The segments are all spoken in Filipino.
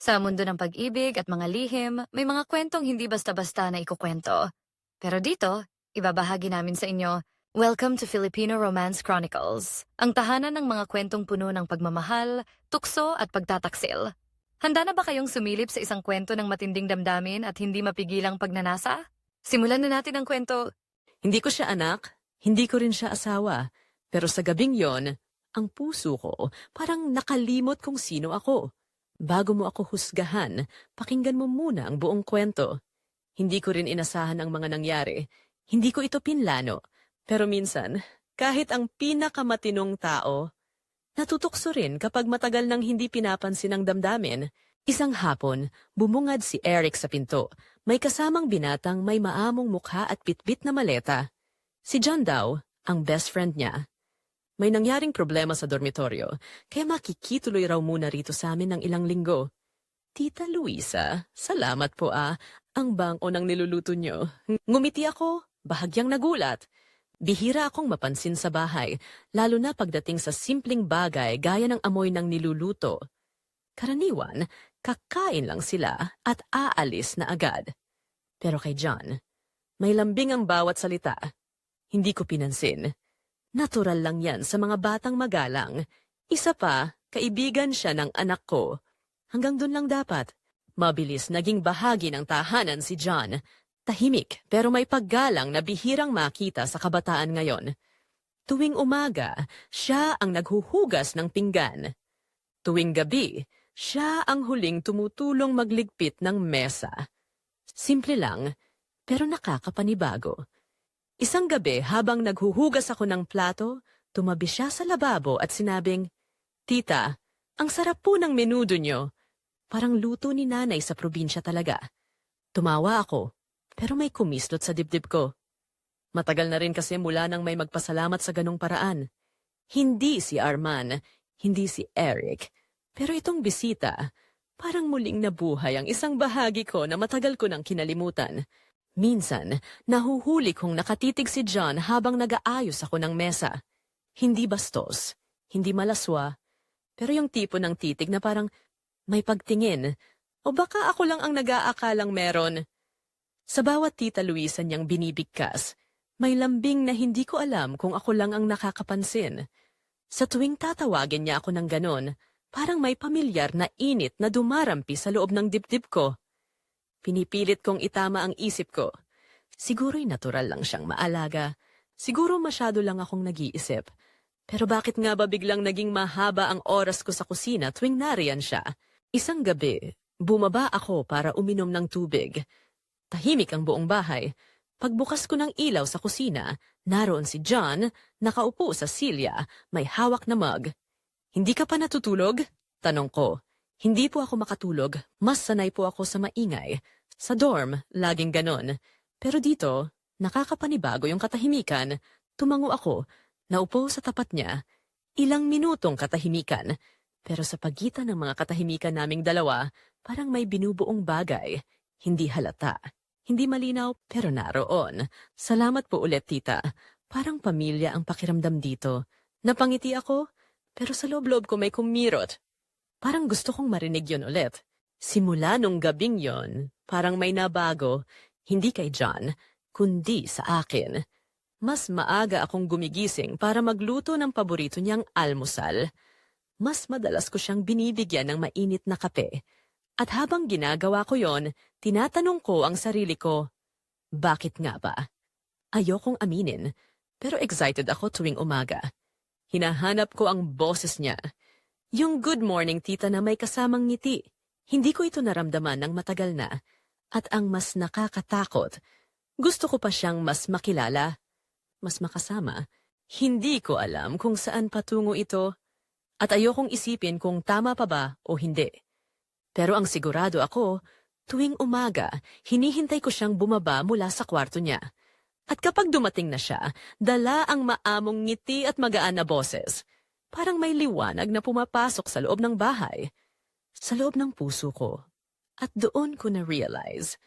Sa mundo ng pag-ibig at mga lihim, may mga kwentong hindi basta-basta na ikukwento. Pero dito, ibabahagi namin sa inyo, Welcome to Filipino Romance Chronicles, ang tahanan ng mga kwentong puno ng pagmamahal, tukso at pagtataksil. Handa na ba kayong sumilip sa isang kwento ng matinding damdamin at hindi mapigilang pagnanasa? Simulan na natin ang kwento. Hindi ko siya anak, hindi ko rin siya asawa. Pero sa gabing yon, ang puso ko parang nakalimot kung sino ako. Bago mo ako husgahan, pakinggan mo muna ang buong kwento. Hindi ko rin inasahan ang mga nangyari. Hindi ko ito pinlano. Pero minsan, kahit ang pinakamatinong tao, natutokso rin kapag matagal nang hindi pinapansin ang damdamin. Isang hapon, bumungad si Eric sa pinto. May kasamang binatang may maamong mukha at pitbit na maleta. Si John daw, ang best friend niya. May nangyaring problema sa dormitoryo, kaya makikituloy raw muna rito sa amin ng ilang linggo. Tita Luisa, salamat po ah. Ang bangko ng niluluto niyo. Ngumiti ako, bahagyang nagulat. Bihira akong mapansin sa bahay, lalo na pagdating sa simpleng bagay gaya ng amoy ng niluluto. Karaniwan, kakain lang sila at aalis na agad. Pero kay John, may lambing ang bawat salita. Hindi ko pinansin. Natural lang yan sa mga batang magalang. Isa pa, kaibigan siya ng anak ko. Hanggang dun lang dapat. Mabilis naging bahagi ng tahanan si John. Tahimik pero may paggalang na bihirang makita sa kabataan ngayon. Tuwing umaga, siya ang naghuhugas ng pinggan. Tuwing gabi, siya ang huling tumutulong magligpit ng mesa. Simple lang, pero nakakapanibago. Isang gabi habang naghuhugas ako ng plato, tumabi siya sa lababo at sinabing, Tita, ang sarap po ng menudo nyo. Parang luto ni nanay sa probinsya talaga. Tumawa ako, pero may kumislot sa dibdib ko. Matagal na rin kasi mula nang may magpasalamat sa ganong paraan. Hindi si Arman, hindi si Eric, pero itong bisita, parang muling nabuhay ang isang bahagi ko na matagal ko nang kinalimutan. Minsan, nahuhuli kong nakatitig si John habang nagaayos ako ng mesa. Hindi bastos, hindi malaswa, pero yung tipo ng titig na parang may pagtingin, o baka ako lang ang nag-aakalang meron. Sa bawat tita Luisa niyang binibigkas, may lambing na hindi ko alam kung ako lang ang nakakapansin. Sa tuwing tatawagin niya ako ng ganon, parang may pamilyar na init na dumarampi sa loob ng dibdib ko. Pinipilit kong itama ang isip ko. Siguro'y natural lang siyang maalaga. Siguro masyado lang akong nag-iisip. Pero bakit nga ba biglang naging mahaba ang oras ko sa kusina tuwing nariyan siya? Isang gabi, bumaba ako para uminom ng tubig. Tahimik ang buong bahay. Pagbukas ko ng ilaw sa kusina, naroon si John, nakaupo sa silya, may hawak na mug. Hindi ka pa natutulog? Tanong ko. Hindi po ako makatulog. Mas sanay po ako sa maingay. Sa dorm, laging ganon. Pero dito, nakakapanibago yung katahimikan. Tumango ako, naupo sa tapat niya. Ilang minutong katahimikan. Pero sa pagitan ng mga katahimikan naming dalawa, parang may binubuong bagay. Hindi halata. Hindi malinaw, pero naroon. Salamat po ulit, tita. Parang pamilya ang pakiramdam dito. Napangiti ako, pero sa loob-loob ko may kumirot. Parang gusto kong marinig yon ulit. Simula nung gabing yon, parang may nabago, hindi kay John, kundi sa akin. Mas maaga akong gumigising para magluto ng paborito niyang almusal. Mas madalas ko siyang binibigyan ng mainit na kape. At habang ginagawa ko yon, tinatanong ko ang sarili ko, bakit nga ba? Ayokong aminin, pero excited ako tuwing umaga. Hinahanap ko ang boses niya. Yung good morning tita na may kasamang ngiti. Hindi ko ito naramdaman ng matagal na. At ang mas nakakatakot, gusto ko pa siyang mas makilala, mas makasama. Hindi ko alam kung saan patungo ito at ayokong isipin kung tama pa ba o hindi. Pero ang sigurado ako, tuwing umaga, hinihintay ko siyang bumaba mula sa kwarto niya. At kapag dumating na siya, dala ang maamong ngiti at magaan na boses. Parang may liwanag na pumapasok sa loob ng bahay. Sa loob ng puso ko. At doon ko na-realize,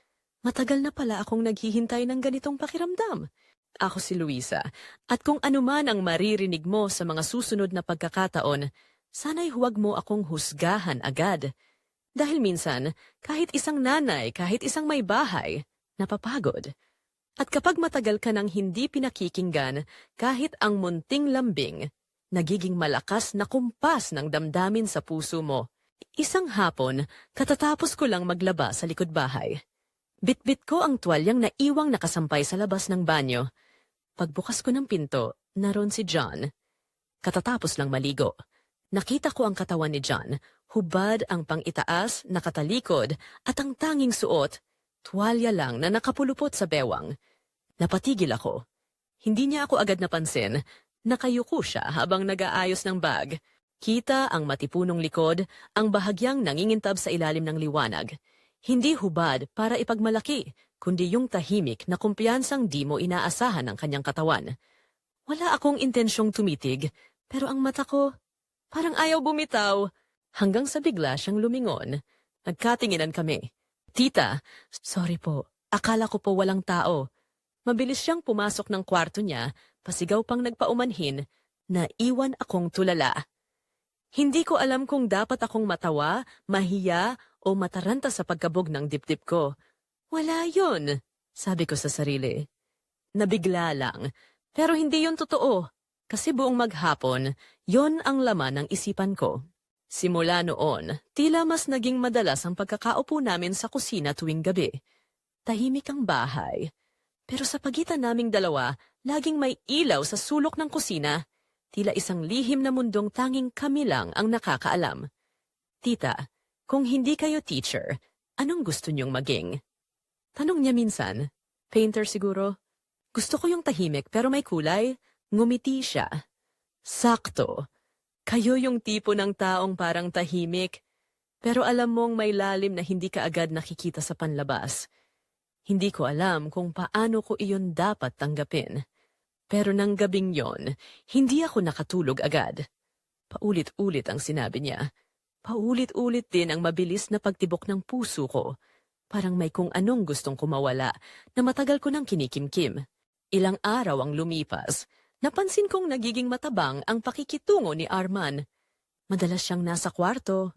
matagal na pala akong naghihintay ng ganitong pakiramdam. Ako si Luisa, at kung anuman ang maririnig mo sa mga susunod na pagkakataon, sana'y huwag mo akong husgahan agad. Dahil minsan, kahit isang nanay, kahit isang may bahay, napapagod. At kapag matagal ka nang hindi pinakikinggan, kahit ang munting lambing, nagiging malakas na kumpas ng damdamin sa puso mo. Isang hapon, katatapos ko lang maglaba sa likod bahay. Bitbit ko ang tuwalyang naiwang nakasampay sa labas ng banyo. Pagbukas ko ng pinto, naroon si John. Katatapos lang maligo. Nakita ko ang katawan ni John, hubad ang pangitaas, nakatalikod, at ang tanging suot, tuwalya lang na nakapulupot sa bewang. Napatigil ako. Hindi niya ako agad napansin. Nakayuko siya habang nag-aayos ng bag. Kita ang matipunong likod, ang bahagyang nangingintab sa ilalim ng liwanag. Hindi hubad para ipagmalaki, kundi yung tahimik na kumpiyansang di mo inaasahan ng kanyang katawan. Wala akong intensyong tumitig, pero ang mata ko, parang ayaw bumitaw. Hanggang sa bigla siyang lumingon. Nagkatinginan kami. Tita, sorry po, akala ko po walang tao. Mabilis siyang pumasok ng kwarto niya, pasigaw pang nagpaumanhin, na iwan akong tulala. Hindi ko alam kung dapat akong matawa, mahiya, o mataranta sa pagkabog ng dibdib ko. Wala yon, sabi ko sa sarili. Nabigla lang, pero hindi yon totoo. Kasi buong maghapon, yon ang laman ng isipan ko. Simula noon, tila mas naging madalas ang pagkakaupo namin sa kusina tuwing gabi. Tahimik ang bahay. Pero sa pagitan naming dalawa, laging may ilaw sa sulok ng kusina. Tila isang lihim na mundong tanging kami lang ang nakakaalam. Tita, kung hindi kayo teacher, anong gusto niyong maging? Tanong niya minsan. Painter siguro. Gusto ko yung tahimik pero may kulay. Ngumiti siya. Sakto. Kayo yung tipo ng taong parang tahimik, pero alam mong may lalim na hindi ka agad nakikita sa panlabas. Hindi ko alam kung paano ko iyon dapat tanggapin. Pero nang gabing yon, hindi ako nakatulog agad. Paulit-ulit ang sinabi niya. Paulit-ulit din ang mabilis na pagtibok ng puso ko. Parang may kung anong gustong kumawala na matagal ko nang kinikimkim. Ilang araw ang lumipas. Napansin kong nagiging matabang ang pakikitungo ni Arman. Madalas siyang nasa kwarto,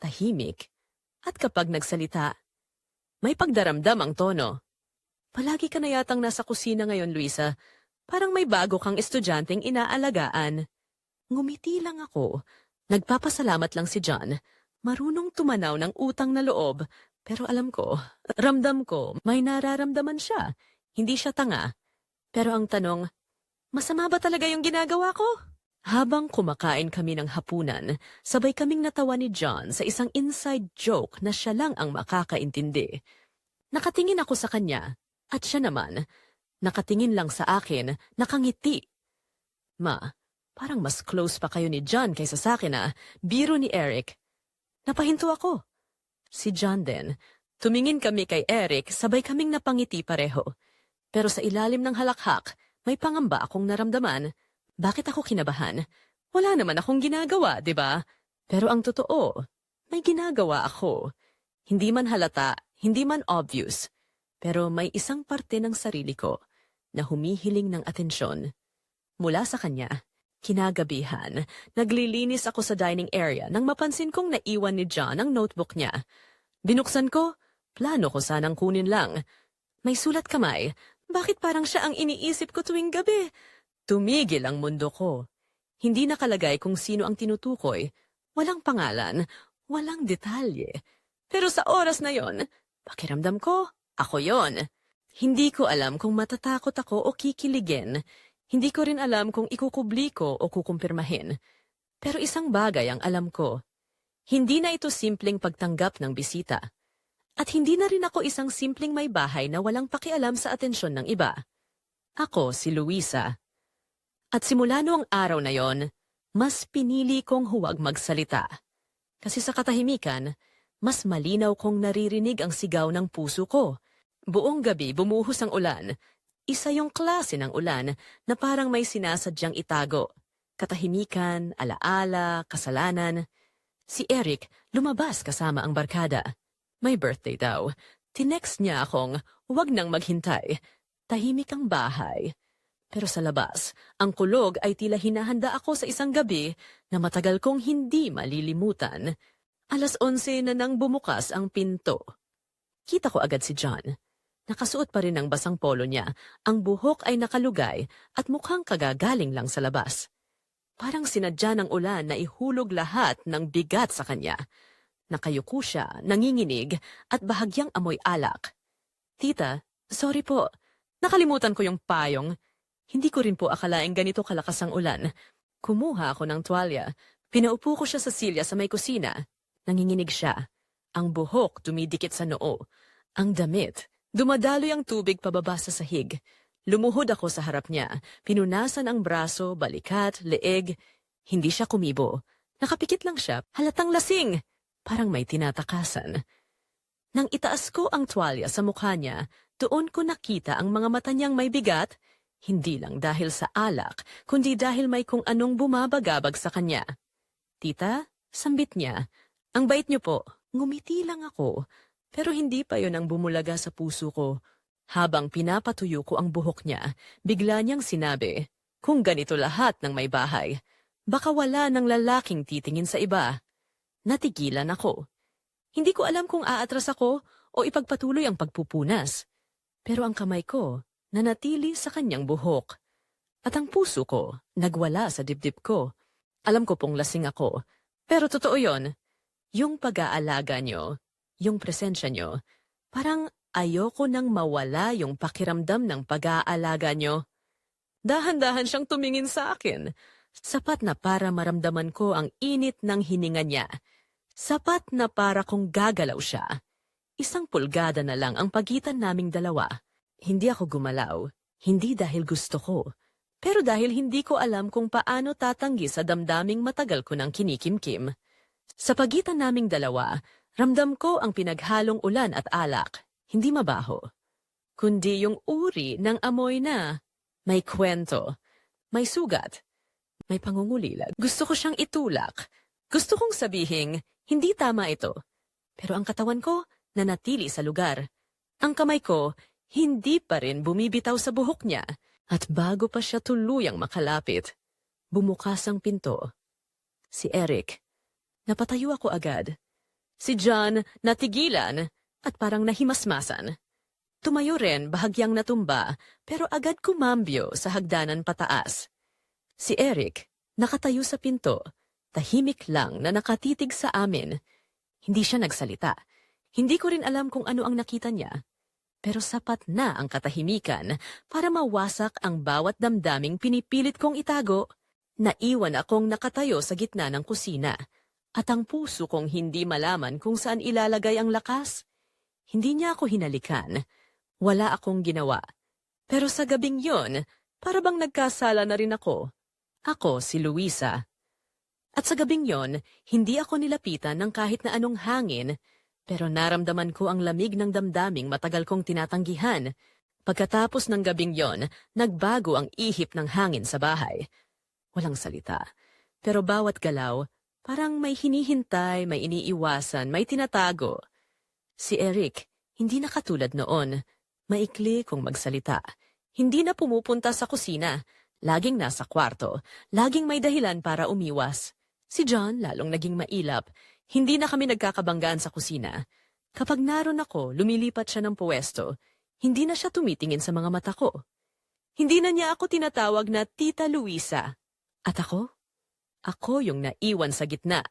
tahimik, at kapag nagsalita, may pagdaramdam ang tono. Palagi ka na yatang nasa kusina ngayon, Luisa. Parang may bago kang estudyanteng inaalagaan. Ngumiti lang ako. Nagpapasalamat lang si John. Marunong tumanaw ng utang na loob. Pero alam ko, ramdam ko, may nararamdaman siya. Hindi siya tanga. Pero ang tanong, masama ba talaga yung ginagawa ko? Habang kumakain kami ng hapunan, sabay kaming natawa ni John sa isang inside joke na siya lang ang makakaintindi. Nakatingin ako sa kanya, at siya naman, nakatingin lang sa akin, nakangiti. Ma, parang mas close pa kayo ni John kaysa sa akin ah, biro ni Eric. Napahinto ako. Si John din. Tumingin kami kay Eric, sabay kaming napangiti pareho. Pero sa ilalim ng halakhak, may pangamba akong naramdaman. Bakit ako kinabahan? Wala naman akong ginagawa, di ba? Pero ang totoo, may ginagawa ako. Hindi man halata, hindi man obvious. Pero may isang parte ng sarili ko na humihiling ng atensyon. Mula sa kanya, kinagabihan, naglilinis ako sa dining area nang mapansin kong naiwan ni John ang notebook niya. Binuksan ko, plano ko sanang kunin lang. May sulat kamay, bakit parang siya ang iniisip ko tuwing gabi? Tumigil ang mundo ko. Hindi nakalagay kung sino ang tinutukoy. Walang pangalan, walang detalye. Pero sa oras na yon, pakiramdam ko, ako yon. Hindi ko alam kung matatakot ako o kikiligin. Hindi ko rin alam kung ikukubli ko o kukumpirmahin. Pero isang bagay ang alam ko. Hindi na ito simpleng pagtanggap ng bisita. At hindi na rin ako isang simpleng may bahay na walang pakialam sa atensyon ng iba. Ako si Luisa. At simula noong araw na yon, mas pinili kong huwag magsalita. Kasi sa katahimikan, mas malinaw kong naririnig ang sigaw ng puso ko. Buong gabi bumuhos ang ulan. Isa yung klase ng ulan na parang may sinasadyang itago. Katahimikan, alaala, kasalanan. Si Eric lumabas kasama ang barkada. May birthday daw. Tinext niya akong, huwag nang maghintay. Tahimik ang bahay. Pero sa labas, ang kulog ay tila hinahanda ako sa isang gabi na matagal kong hindi malilimutan. Alas 11 na nang bumukas ang pinto. Kita ko agad si John. Nakasuot pa rin ang basang polo niya, ang buhok ay nakalugay at mukhang kagagaling lang sa labas. Parang sinadya ng ulan na ihulog lahat ng bigat sa kanya. Nakayuko siya, nanginginig, at bahagyang amoy alak. Tita, sorry po. Nakalimutan ko yung payong. Hindi ko rin po akalaing ganito kalakas ang ulan. Kumuha ako ng tuwalya. Pinaupo ko siya sa silya sa may kusina. Nanginginig siya. Ang buhok dumidikit sa noo. Ang damit, dumadaloy ang tubig pababa sa sahig. Lumuhod ako sa harap niya. Pinunasan ang braso, balikat, leeg. Hindi siya kumibo. Nakapikit lang siya, halatang lasing. Parang may tinatakasan. Nang itaas ko ang tuwalya sa mukha niya, doon ko nakita ang mga mata niyang may bigat, hindi lang dahil sa alak, kundi dahil may kung anong bumabagabag sa kanya. Tita, sambit niya, ang bait niyo po, ngumiti lang ako, pero hindi pa yon ang bumulaga sa puso ko. Habang pinapatuyo ko ang buhok niya, bigla niyang sinabi, kung ganito lahat ng may bahay, baka wala ng lalaking titingin sa iba. Natigilan ako. Hindi ko alam kung aatras ako o ipagpatuloy ang pagpupunas. Pero ang kamay ko, nanatili sa kanyang buhok. At ang puso ko, nagwala sa dibdib ko. Alam ko pong lasing ako. Pero totoo yon. Yung pag-aalaga nyo, yung presensya nyo, parang ayoko nang mawala yung pakiramdam ng pag-aalaga nyo. Dahan-dahan siyang tumingin sa akin. Sapat na para maramdaman ko ang init ng hininga niya. Sapat na para kong gagalaw siya. Isang pulgada na lang ang pagitan naming dalawa. Hindi ako gumalaw, hindi dahil gusto ko, pero dahil hindi ko alam kung paano tatanggi sa damdaming matagal ko ng kinikimkim. Sa pagitan naming dalawa, ramdam ko ang pinaghalong ulan at alak, hindi mabaho. Kundi yung uri ng amoy na may kwento, may sugat, may pangungulila. Gusto ko siyang itulak. Gusto kong sabihin, hindi tama ito. Pero ang katawan ko, nanatili sa lugar. Ang kamay ko, hindi pa rin bumibitaw sa buhok niya. At bago pa siya tuluyang makalapit, bumukas ang pinto. Si Eric. Napatayo ako agad. Si John natigilan at parang nahimasmasan. Tumayo rin bahagyang natumba pero agad kumambyo sa hagdanan pataas. Si Eric nakatayo sa pinto, tahimik lang na nakatitig sa amin. Hindi siya nagsalita. Hindi ko rin alam kung ano ang nakita niya. Pero sapat na ang katahimikan para mawasak ang bawat damdaming pinipilit kong itago. Naiwan akong nakatayo sa gitna ng kusina at ang puso kong hindi malaman kung saan ilalagay ang lakas. Hindi niya ako hinalikan. Wala akong ginawa. Pero sa gabing yon, para bang nagkasala na rin ako. Ako si Luisa. At sa gabing yon, hindi ako nilapitan ng kahit na anong hangin, pero naramdaman ko ang lamig ng damdaming matagal kong tinatanggihan. Pagkatapos ng gabing yon, nagbago ang ihip ng hangin sa bahay. Walang salita. Pero bawat galaw, parang may hinihintay, may iniiwasan, may tinatago. Si Eric, hindi na katulad noon. Maikli kung magsalita. Hindi na pumupunta sa kusina. Laging nasa kwarto. Laging may dahilan para umiwas. Si John lalong naging mailap. Hindi na kami nagkakabanggaan sa kusina. Kapag naroon ako, lumilipat siya ng puwesto. Hindi na siya tumitingin sa mga mata ko. Hindi na niya ako tinatawag na Tita Luisa. At ako? Ako yung naiwan sa gitna.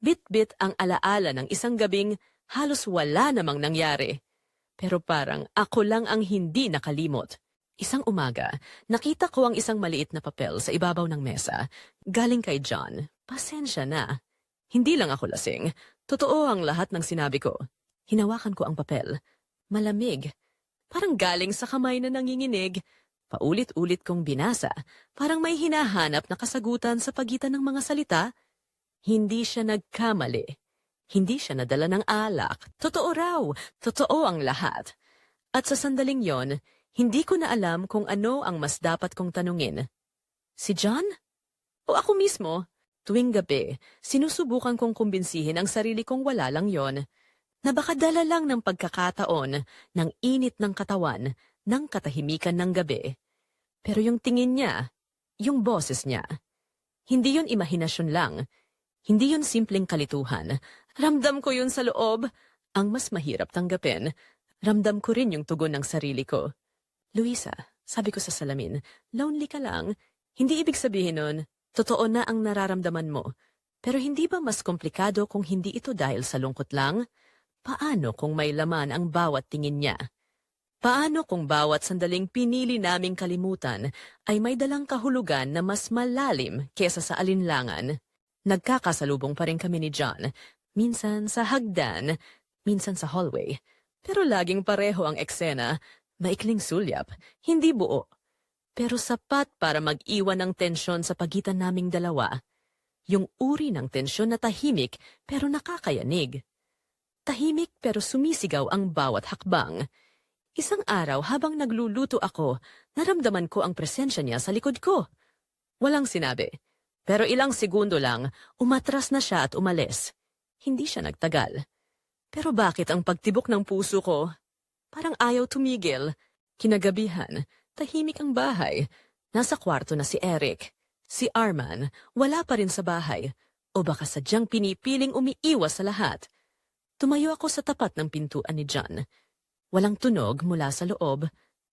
Bit-bit ang alaala ng isang gabing halos wala namang nangyari. Pero parang ako lang ang hindi nakalimot. Isang umaga, nakita ko ang isang maliit na papel sa ibabaw ng mesa. Galing kay John. Pasensya na. Hindi lang ako lasing. Totoo ang lahat ng sinabi ko. Hinawakan ko ang papel. Malamig. Parang galing sa kamay na nanginginig. Paulit-ulit kong binasa. Parang may hinahanap na kasagutan sa pagitan ng mga salita. Hindi siya nagkamali. Hindi siya nadala ng alak. Totoo raw. Totoo ang lahat. At sa sandaling yon, hindi ko na alam kung ano ang mas dapat kong tanungin. Si John? O ako mismo? Tuwing gabi, sinusubukan kong kumbinsihin ang sarili kong wala lang yon. Na baka dala lang ng pagkakataon, ng init ng katawan, ng katahimikan ng gabi. Pero yung tingin niya, yung boses niya, hindi yun imahinasyon lang. Hindi yun simpleng kalituhan. Ramdam ko yun sa loob. Ang mas mahirap tanggapin, ramdam ko rin yung tugon ng sarili ko. Luisa, sabi ko sa salamin, lonely ka lang. Hindi ibig sabihin nun, totoo na ang nararamdaman mo. Pero hindi ba mas komplikado kung hindi ito dahil sa lungkot lang? Paano kung may laman ang bawat tingin niya? Paano kung bawat sandaling pinili naming kalimutan ay may dalang kahulugan na mas malalim kesa sa alinlangan? Nagkakasalubong pa rin kami ni John, minsan sa hagdan, minsan sa hallway. Pero laging pareho ang eksena, maikling sulyap, hindi buo. Pero sapat para mag-iwan ng tensyon sa pagitan naming dalawa. Yung uri ng tensyon na tahimik pero nakakayanig. Tahimik pero sumisigaw ang bawat hakbang. Isang araw habang nagluluto ako, naramdaman ko ang presensya niya sa likod ko. Walang sinabi. Pero ilang segundo lang, umatras na siya at umalis. Hindi siya nagtagal. Pero bakit ang pagtibok ng puso ko? Parang ayaw tumigil. Kinagabihan, tahimik ang bahay. Nasa kwarto na si Eric. Si Arman, wala pa rin sa bahay. O baka sadyang pinipiling umiiwas sa lahat. Tumayo ako sa tapat ng pintuan ni John. Walang tunog mula sa loob.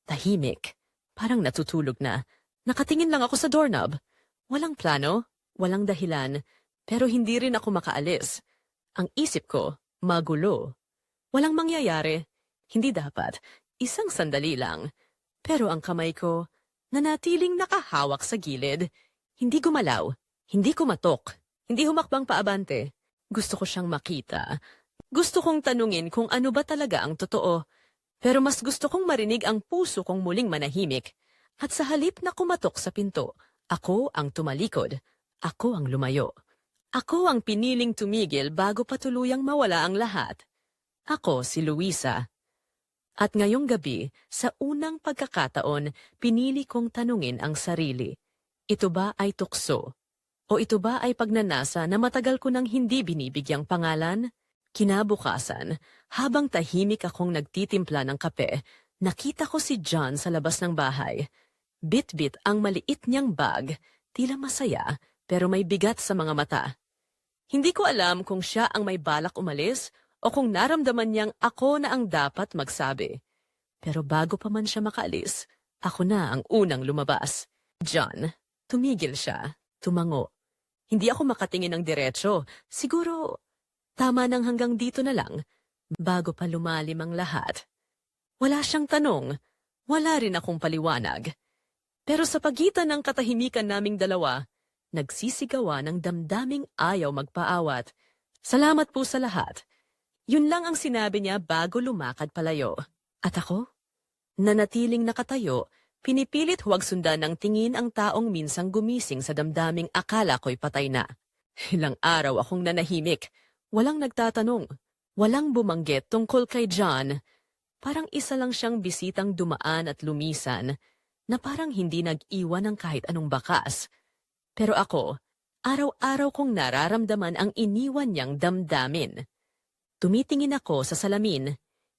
Tahimik. Parang natutulog na. Nakatingin lang ako sa doorknob. Walang plano, walang dahilan, pero hindi rin ako makaalis. Ang isip ko, magulo. Walang mangyayari. Hindi dapat. Isang sandali lang. Pero ang kamay ko, nanatiling nakahawak sa gilid. Hindi gumalaw. Hindi kumatok. Hindi humakbang paabante. Gusto ko siyang makita. Gusto kong tanungin kung ano ba talaga ang totoo. Pero mas gusto kong marinig ang puso kong muling manahimik. At sa halip na kumatok sa pinto, ako ang tumalikod. Ako ang lumayo. Ako ang piniling tumigil bago patuluyang mawala ang lahat. Ako si Luisa. At ngayong gabi, sa unang pagkakataon, pinili kong tanungin ang sarili. Ito ba ay tukso? O ito ba ay pagnanasa na matagal ko nang hindi binibigyang pangalan? Kinabukasan, habang tahimik akong nagtitimpla ng kape, nakita ko si John sa labas ng bahay. Bit-bit ang maliit niyang bag, tila masaya, pero may bigat sa mga mata. Hindi ko alam kung siya ang may balak umalis o kung naramdaman niyang ako na ang dapat magsabi. Pero bago pa man siya makaalis, ako na ang unang lumabas. John, tumigil siya, tumango. Hindi ako makatingin ng diretsyo. Siguro, tama nang hanggang dito na lang, bago pa lumalim ang lahat. Wala siyang tanong, wala rin akong paliwanag. Pero sa pagitan ng katahimikan naming dalawa, nagsisigawa ng damdaming ayaw magpaawat. Salamat po sa lahat. Yun lang ang sinabi niya bago lumakad palayo. At ako? Nanatiling nakatayo, pinipilit huwag sundan ng tingin ang taong minsang gumising sa damdaming akala ko'y patay na. Ilang araw akong nanahimik. Walang nagtatanong. Walang bumanggit tungkol kay John. Parang isa lang siyang bisitang dumaan at lumisan na parang hindi nag-iwan ng kahit anong bakas. Pero ako, araw-araw kong nararamdaman ang iniwan niyang damdamin. Tumitingin ako sa salamin,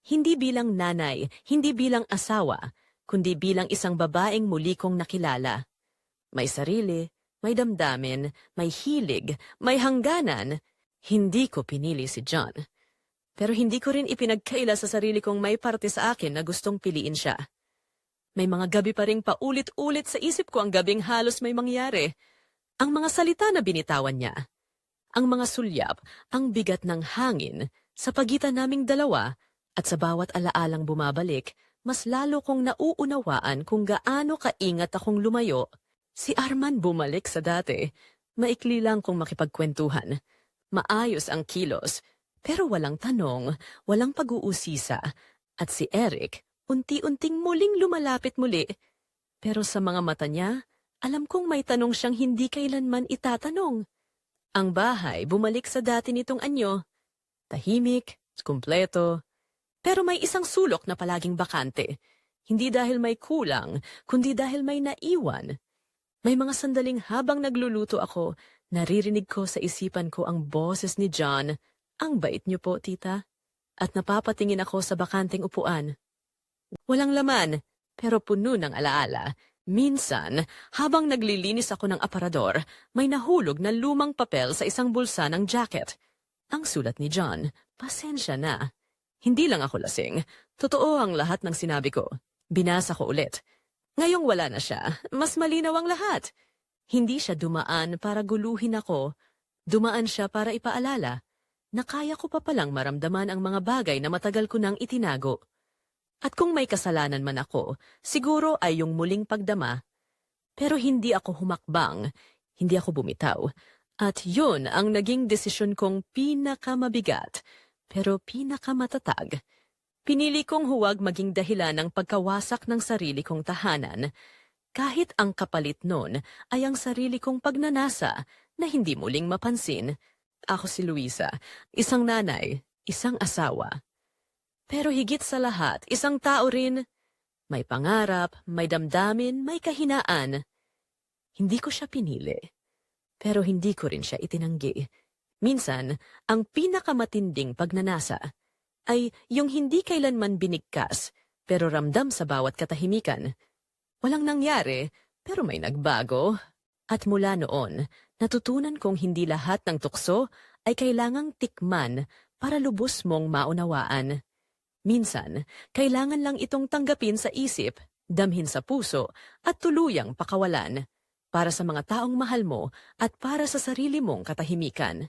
hindi bilang nanay, hindi bilang asawa, kundi bilang isang babaeng muli kong nakilala. May sarili, may damdamin, may hilig, may hangganan. Hindi ko pinili si John. Pero hindi ko rin ipinagkaila sa sarili kong may parte sa akin na gustong piliin siya. May mga gabi pa ring paulit-ulit sa isip ko ang gabing halos may mangyari. Ang mga salita na binitawan niya. Ang mga sulyap, ang bigat ng hangin, sa pagitan naming dalawa, at sa bawat alaalang bumabalik, mas lalo kong nauunawaan kung gaano kaingat akong lumayo. Si Arman bumalik sa dati. Maikli lang kong makipagkwentuhan. Maayos ang kilos, pero walang tanong, walang pag-uusisa. At si Eric, unti-unting muling lumalapit muli. Pero sa mga mata niya, alam kong may tanong siyang hindi kailanman itatanong. Ang bahay bumalik sa dati nitong anyo. Tahimik, kumpleto. Pero may isang sulok na palaging bakante. Hindi dahil may kulang, kundi dahil may naiwan. May mga sandaling habang nagluluto ako, naririnig ko sa isipan ko ang boses ni John. Ang bait niyo po, tita. At napapatingin ako sa bakanting upuan. Walang laman, pero puno ng alaala. Minsan, habang naglilinis ako ng aparador, may nahulog na lumang papel sa isang bulsa ng jacket. Ang sulat ni John, pasensya na. Hindi lang ako lasing. Totoo ang lahat ng sinabi ko. Binasa ko ulit. Ngayong wala na siya, mas malinaw ang lahat. Hindi siya dumaan para guluhin ako. Dumaan siya para ipaalala na kaya ko pa palang maramdaman ang mga bagay na matagal ko nang itinago. At kung may kasalanan man ako, siguro ay yung muling pagdama. Pero hindi ako humakbang, hindi ako bumitaw. At yun ang naging desisyon kong pinakamabigat, pero pinakamatatag. Pinili kong huwag maging dahilan ng pagkawasak ng sarili kong tahanan, kahit ang kapalit nun ay ang sarili kong pagnanasa na hindi muling mapansin. Ako si Luisa, isang nanay, isang asawa. Pero higit sa lahat, isang tao rin. May pangarap, may damdamin, may kahinaan. Hindi ko siya pinili. Pero hindi ko rin siya itinanggi. Minsan, ang pinakamatinding pagnanasa ay yung hindi kailanman binigkas pero ramdam sa bawat katahimikan. Walang nangyari, pero may nagbago. At mula noon, natutunan kong hindi lahat ng tukso ay kailangang tikman para lubos mong maunawaan. Minsan, kailangan lang itong tanggapin sa isip, damhin sa puso, at tuluyang pakawalan para sa mga taong mahal mo at para sa sarili mong katahimikan.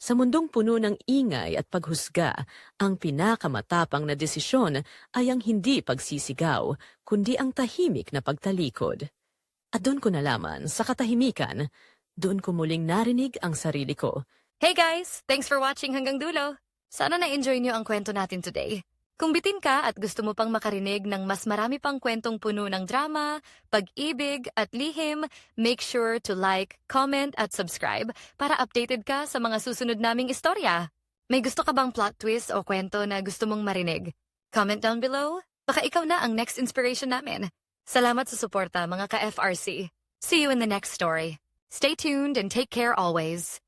Sa mundong puno ng ingay at paghusga, ang pinakamatapang na desisyon ay ang hindi pagsisigaw, kundi ang tahimik na pagtalikod. At doon ko nalaman, sa katahimikan, doon ko muling narinig ang sarili ko. Hey guys! Thanks for watching hanggang dulo. Sana na-enjoy niyo ang kwento natin today. Kung bitin ka at gusto mo pang makarinig ng mas marami pang kwentong puno ng drama, pag-ibig at lihim, make sure to like, comment at subscribe para updated ka sa mga susunod naming istorya. May gusto ka bang plot twist o kwento na gusto mong marinig? Comment down below. Baka ikaw na ang next inspiration namin. Salamat sa suporta mga ka-FRC. See you in the next story. Stay tuned and take care always.